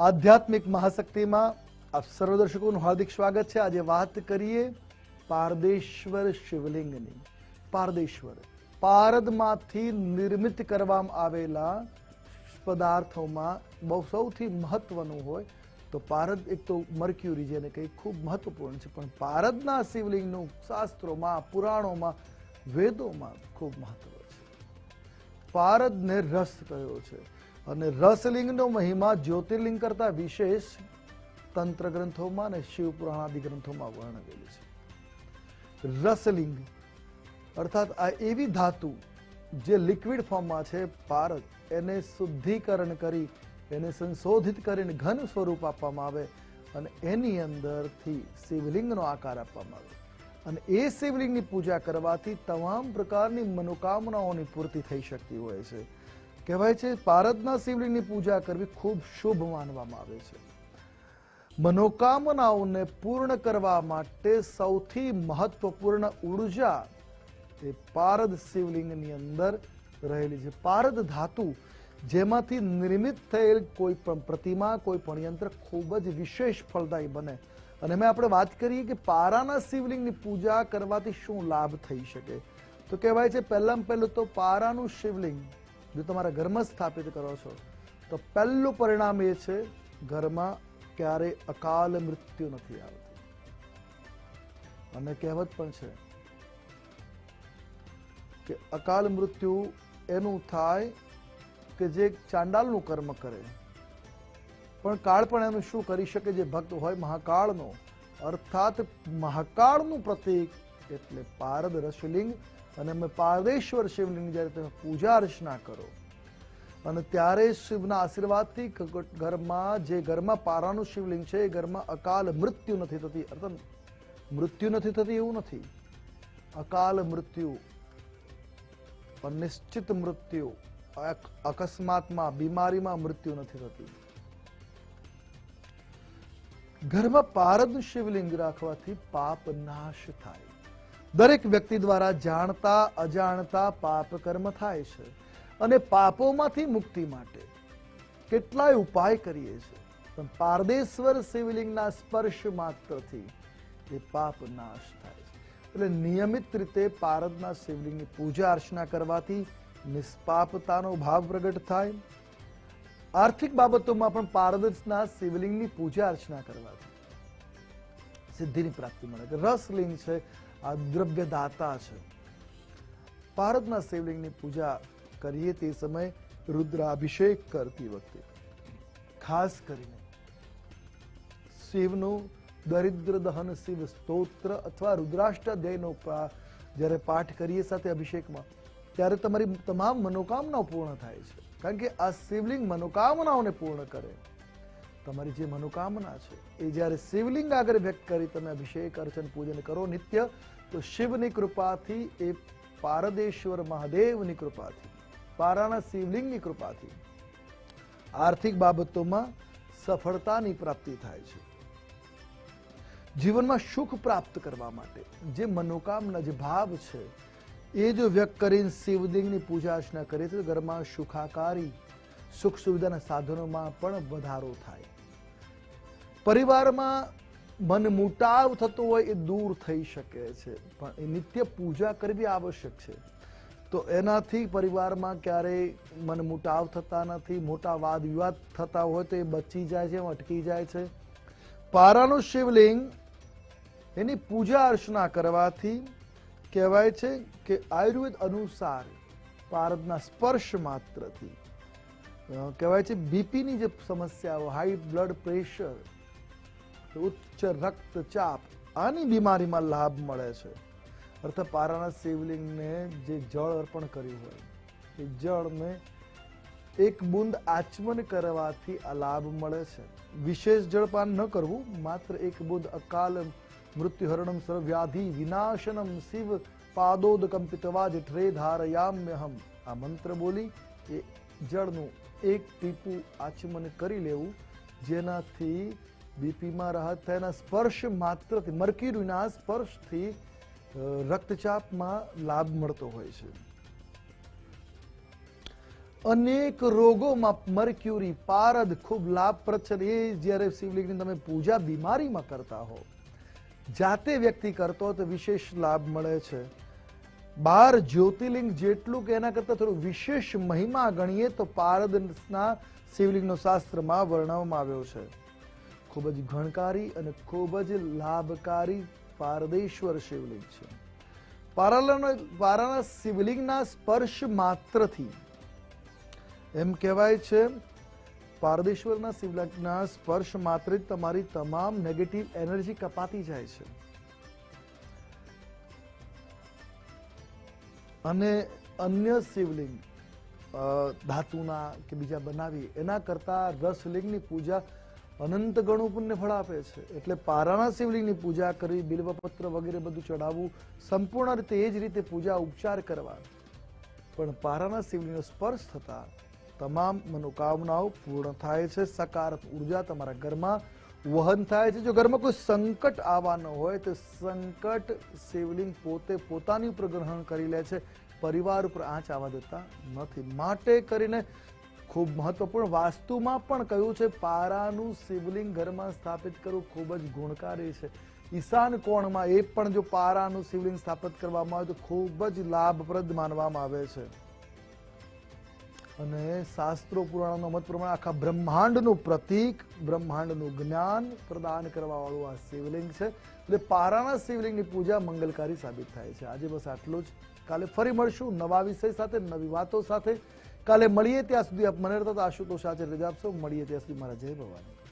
આધ્યાત્મિક મહાશક્તિમાં આપ સર્વ દર્શકોનું હાર્દિક સ્વાગત છે. આજે વાત કરીએ પારદેશ્વર શિવલિંગની. પારદેશ્વર, પારદમાંથી નિર્મિત કરવામાં આવેલા પદાર્થોમાં બહુ સૌથી મહત્વનું હોય તો પારદ એક તો મર્ક્યુરી જેને કંઈ ખૂબ મહત્વપૂર્ણ છે. પણ પારદના શિવલિંગનું શાસ્ત્રોમાં, પુરાણોમાં, વેદોમાં ખૂબ મહત્વ છે. પારદને રસ કયો છે? અને રસલિંગનો મહિમા જ્યોતિર્લિંગ કરતા વિશેષ તંત્ર ગ્રંથોમાં અને શિવપુરાણ આદિ ગ્રંથોમાં વર્ણવેલી છે. રસલિંગ, અર્થાત આ એવી ધાતુ જે લિક્વિડ ફોર્મમાં છે, પારક, એને શુદ્ધિકરણ કરી, એને સંશોધિત કરીને ઘન સ્વરૂપ આપવામાં આવે અને એની અંદરથી શિવલિંગનો આકાર આપવામાં આવે. અને એ શિવલિંગની પૂજા કરવાથી તમામ પ્રકારની મનોકામનાઓની પૂર્તિ થઈ શકતી હોય છે. કહેવાય છે પારદના શિવલિંગની પૂજા કરવી ખૂબ શુભ માનવામાં આવે છે. મનોકામનાઓને પૂર્ણ કરવા માટે સૌથી મહત્વપૂર્ણ ઊર્જા એ પારદ શિવલિંગની અંદર રહેલી છે. પારદ ધાતુ જેમાંથી નિર્મિત થયેલ કોઈ પણ પ્રતિમા, કોઈ પણ યંત્ર ખૂબ જ વિશેષ ફળદાયી બને. અને મેં આપણે વાત કરીએ કે પારાના શિવલિંગની પૂજા કરવાથી શું લાભ થઈ શકે? તો કહેવાય છે પહેલામાં પહેલું તો પારાનું શિવલિંગ જો તમારા ઘરમાં સ્થાપિત કરો છો, તો પહેલું પરિણામ એ છે, ઘરમાં ક્યારે અકાલ મૃત્યુ નથી આવતી. અને કહેવત પણ છે કે અકાલ મૃત્યુ એનું થાય કે જે ચાંડાલનું કર્મ કરે. પણ કાળ પણ એનું શું કરી શકે જે ભક્ત હોય? મહાકાળનો. અર્થાત મહાકાળનું પ્રતીક એટલે પારદ રસલિંગ અને અમે પારદેશ્વર શિવલિંગ જ્યારે તમે પૂજા અર્ચના કરો, અને ત્યારે શિવના આશીર્વાદથી ઘરમાં જે ઘરમાં પારાનું શિવલિંગ છે, એ ઘરમાં અકાલ મૃત્યુ નથી થતી. અર્થાત મૃત્યુ નથી થતી એવું નથી. અકાલ મૃત્યુ નિશ્ચિત મૃત્યુ અકસ્માતમાં, બીમારીમાં મૃત્યુ નથી થતી. ઘરમાં પારદ શિવલિંગ રાખવાથી પાપ નાશ થાય. દરેક વ્યક્તિ દ્વારા જાણતા, અજાણતા પાપ કર્મ થાય છે અને પાપોમાંથી મુક્તિ માટે કેટલાય ઉપાય કરીએ છીએ પણ પારદેશ્વર શિવલિંગના સ્પર્શ માત્રથી એ પાપ નાશ થાય છે. એટલે નિયમિત રીતે પારદના શિવલિંગની પૂજા અર્ચના કરવાથી નિષ્પાપતાનો ભાવ પ્રગટ થાય. આર્થિક બાબતોમાં પણ પારદના શિવલિંગની પૂજા અર્ચના કરવાથી સિદ્ધિની પ્રાપ્તિ મળે. રસલિંગ છે. આ દ્રવ્ય દાતા છે. ભારતના શિવલિંગની પૂજા કરીએ તે સમયે રુદ્રાભિષેક કરતી વખતે, ખાસ કરીને શિવનું દરિદ્ર દહન શિવ સ્તોત્ર અથવા રુદ્રાષ્ટાધ્યાયનો જ્યારે પાઠ કરીએ સાથે અભિષેકમાં, ત્યારે તમારી તમામ મનોકામનાઓ પૂર્ણ થાય છે. કારણ કે આ શિવલિંગ મનોકામનાઓને પૂર્ણ કરે. તમારી જે મનોકામના છે, એ જ્યારે શિવલિંગ આગળ વ્યક્ત કરી તમે અભિષેક, અર્ચન, પૂજન કરો, નિત્ય તો શિવની કૃપાથી, એ પારદેશ્વર મહાદેવની કૃપાથી, પારાના શિવલિંગની કૃપાથી આર્થિક બાબતોમાં સફળતાની પ્રાપ્તિ થાય છે. જીવનમાં સુખ પ્રાપ્ત કરવા માટે જે મનોકામના, જે ભાવ છે, એ જો વ્યક્ત કરીને શિવલિંગની પૂજા અર્ચના કરે તો ઘરમાં સુખાકારી, સુખ સુવિધાના સાધનોમાં પણ વધારો થાય. પરિવારમાં મન મુટાવ થતો હોય એ દૂર થઈ શકે છે. પણ એ નિત્ય પૂજા કરવી આવશ્યક છે. તો એનાથી પરિવારમાં ક્યારેય મન મુટાવ થતા નથી, મોટા વાદ વિવાદ થતા હોય તો એ બચી જાય છે, અટકી જાય છે. પારાનું શિવલિંગ એની પૂજા અર્ચના કરવાથી કહેવાય છે કે આયુર્વેદ અનુસાર પારદના સ્પર્શ માત્રથી. કહેવાય છે બીપીની જે સમસ્યાઓ હાઈ બ્લડ પ્રેશર ઉચ્ચ રક્તચાપ આની બીમારીમાં લાભ મળે છે. અર્થાત પારાના શિવલિંગને જે જળ અર્પણ કર્યું હોય, એ જળને એક બુંદ આચમન કરવાથી આ લાભ મળે છે. વિશેષ જળપાન ન કરવું, માત્ર એક બુંદ અકાલ મૃત્યુહરણમ સર્વ્યાધિ વિનાશનમ શિવ પાદોદ કંપિતવા જઠરે ધારયામ્યહમ. આ મંત્ર બોલી એ જળનું એક ટીપું આચમન કરી લેવું, જેનાથી બીપીમાં રાહત થાય એના સ્પર્શ માત્રથી મર્ક્યુરીના સ્પર્શથી રક્તચાપમાં લાભ મળતો હોય છે અનેક રોગોમાં મર્ક્યુરી પારદ ખૂબ લાભપ્રદ છે એ જ્યારે શિવલિંગની તમે પૂજા બીમારીમાં કરતા હો જાતે વ્યક્તિ કરતો તો વિશેષ લાભ મળે છે બાર જ્યોતિર્લિંગ જેટલું કે એના કરતાં થોડું વિશેષ મહિમા ગણીએ તો પારદના શિવલિંગનો શાસ્ત્રમાં વર્ણવવામાં આવ્યો છે ખૂબ જ ઘણકારી અને ખૂબ જ લાભકારી પારદેશ્વર શિવલિંગ છે. પારાના શિવલિંગના સ્પર્શ માત્રથી એમ કહેવાય છે, પારદેશ્વરના શિવલિંગના સ્પર્શ માત્ર તમારી તમામ નેગેટિવ એનર્જી કપાતી જાય છે. અને અન્ય શિવલિંગ ધાતુના કે બીજા બનાવી, એના કરતા રસલિંગની પૂજા અનંત ગણું પુણ્ય ફળ આપે છે. એટલે પારાના શિવલિંગની પૂજા કરવી, બિલ્વપત્ર વગેરે બધું ચડાવવું, સંપૂર્ણ રીતે એ જ રીતે પૂજા, ઉપચાર કરવા પણ પારાના શિવલિંગનો સ્પર્શ થતા તમામ મનોકામનાઓ પૂર્ણ થાય છે. સકારાત્મક ઊર્જા તમારા ઘરમાં વહન થાય છે. જો ઘરમાં કોઈ સંકટ આવવાનો હોય તો સંકટ શિવલિંગ પોતે પોતાની ઉપર ગ્રહણ કરી લે છે. પરિવાર ઉપર આંચ આવવા દેતા નથી. માટે કરીને ખૂબ મહત્વપૂર્ણ. વાસ્તુમાં પણ કહ્યું છે, પારાનું શિવલિંગ ઘરમાં સ્થાપિત કરવું ખૂબ જ ગુણકારી છે. ઈશાન કોણમાં એ પણ જો પારાનું શિવલિંગ સ્થાપિત કરવામાં આવે તો ખૂબ જ લાભપ્રદ માનવામાં આવે છે. અને શાસ્ત્રો પુરાણોના મત પ્રમાણે આખા બ્રહ્માંડનું પ્રતીક, બ્રહ્માંડનું જ્ઞાન પ્રદાન કરવાવાળું આ શિવલિંગ છે. એટલે પારાના શિવલિંગની પૂજા મંગલકારી સાબિત થાય છે. આજે બસ આટલું જ. કાલે ફરી મળશું નવા વિષય સાથે, નવી વાતો સાથે. કાલે મળીએ ત્યાં સુધી આપ મને રહેતા આશુતોષ આચાર્ય રજા આપશો મળીએ ત્યાં સુધી મારા જય ભવાની.